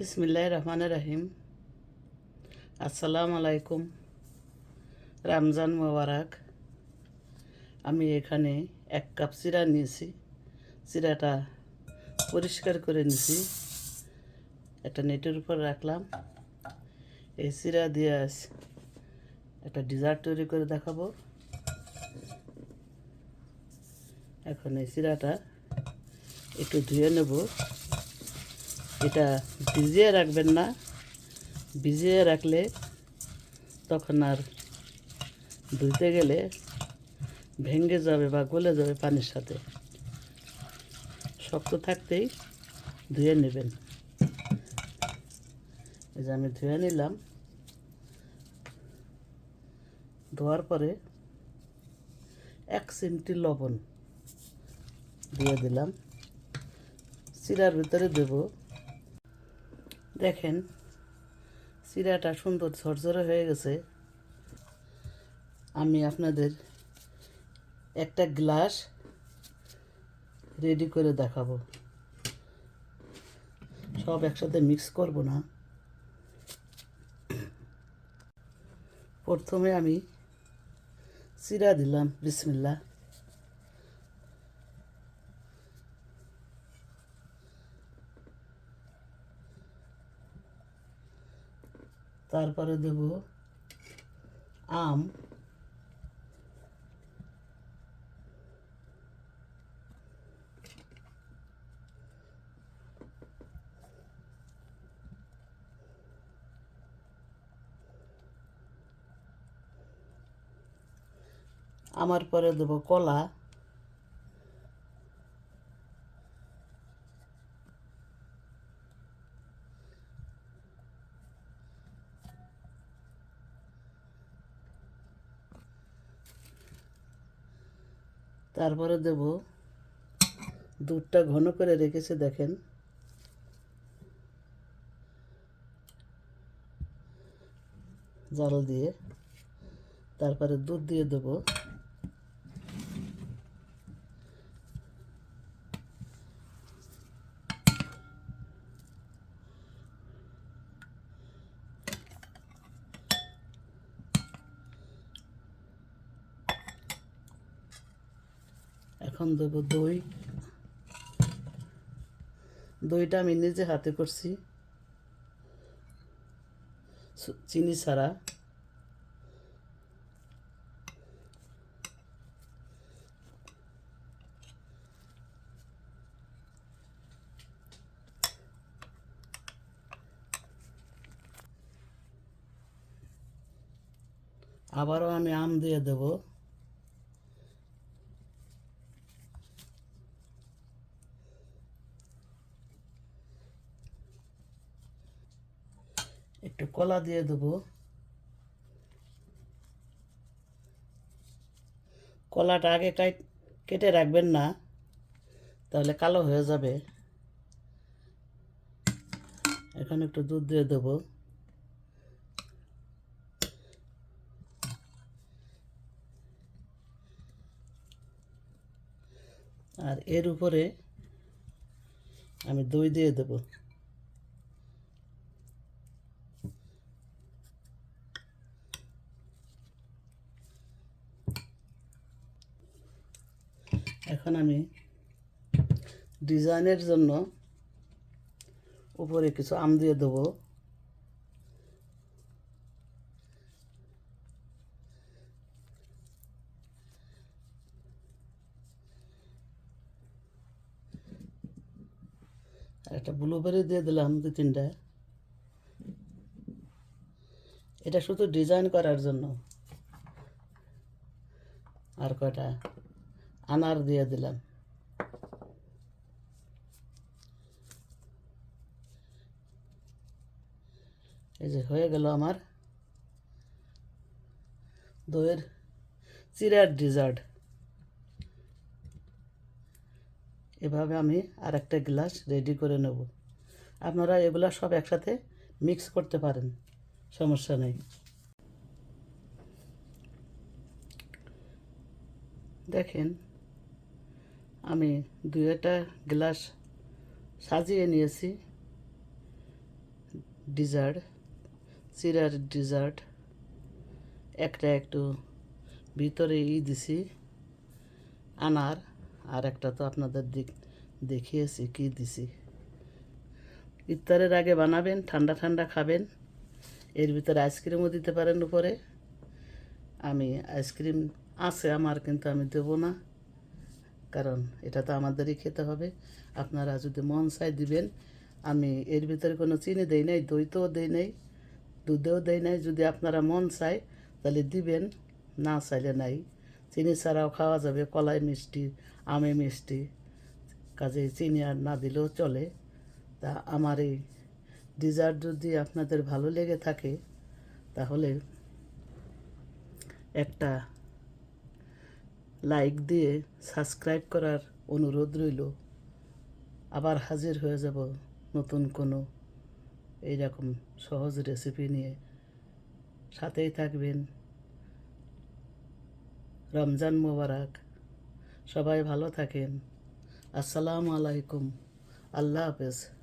বিসমিল্লাহ রহমান রাহিম আসসালাম আলাইকুম রমজান মোবারক আমি এখানে এক কাপ চিরা নিয়েছি। চিরাটা পরিষ্কার করে নিয়েছি। একটা নেটের উপর রাখলাম। এই চিরা দিয়ে একটা ডিজার্ট তৈরি করে দেখাবো। এখন এই চিরাটা একটু ধুয়ে নেব। এটা ভিজিয়ে রাখবেন না, ভিজিয়ে রাখলে তখন আর ধুইতে গেলে ভেঙে যাবে বা গলে যাবে পানির সাথে। শক্ত থাকতেই ধুয়ে নেবেন। এই যে আমি ধুয়ে নিলাম। ধোয়ার পরে এক চিমটি লবণ দিয়ে দিলাম। চিরার ভিতরে দেব দেখেন চিরাটা সুন্দর ঝরঝরে হয়ে গেছে। আমি আপনাদের একটা গ্লাস রেডি করে দেখাবো। সব একসাথে মিক্স করব না। প্রথমে আমি চিরা দিলাম বিসমিল্লা তারপরে দেব আম। আমার পরে দেব কলা। তারপরে দেব দুধটা ঘন করে রেখেছে দেখেন। জাল দিয়ে তারপরে দুধ দিয়ে দেব। এখন দেব দই। দইটা আমি নিজে হাতে করছি। চিনি ছাড়া। আবারও আমি আম দিয়ে দেবো। একটু কলা দিয়ে দেবো। কলাটা আগে কাট রাখবেন না, তাহলে কালো হয়ে যাবে। এখন একটু দুধ দিয়ে দেবো। আর এর উপরে আমি দই দিয়ে দেবো। এখন আমি ডিজাইনের জন্য উপরে কিছু আম দিয়ে দেবো। একটা ব্লুবেরি দিয়ে দিলাম দু তিনটা। এটা শুধু ডিজাইন করার জন্য। আর কয়টা? আনার দিয়ে দিলাম। এই যে হয়ে গেল আমার দইয়ের চিরার ডিজার্ট। এভাবে আমি আর একটা গ্লাস রেডি করে নেব। আপনারা এগুলা সব একসাথে মিক্স করতে পারেন, সমস্যা নেই। দেখেন আমি দু একটা গ্লাস সাজিয়ে নিয়েছি। ডিজার্ট চিরার ডিজার্ট একটা একটু ভিতরে ই দিছি। আনার আর একটা তো আপনাদের দিক দেখিয়েছি কি দিছি। ইফতারের আগে বানাবেন, ঠান্ডা ঠান্ডা খাবেন। এর ভিতরে আইসক্রিমও দিতে পারেন উপরে। আমি আইসক্রিম আছে আমার কিন্তু আমি দেবো না। কারণ এটা তো আমাদেরই খেতে হবে। আপনারা যদি মন চাই দিবেন, আমি এর ভিতরে কোনো চিনি দেই নাই দই তো দেই নাই, দুধেও দেই নাই। যদি আপনারা মন চায়, তাহলে দিবেন, না চাইলে নাই। চিনি ছাড়াও খাওয়া যাবে, কলাই মিষ্টি, আমে মিষ্টি কাজে চিনি আর না দিলেও চলে। তা আমার এই ডিজার্ট যদি আপনাদের ভালো লেগে থাকে, তাহলে একটা লাইক দিয়ে সাবস্ক্রাইব করার অনুরোধ রইল। আবার হাজির হয়ে যাব নতুন কোনো এইরকম সহজ রেসিপি নিয়ে। সাথেই থাকবেন। রমজান মোবারক। সবাই ভালো থাকেন। আসসালামু আলাইকুম। আল্লাহ হাফেজ।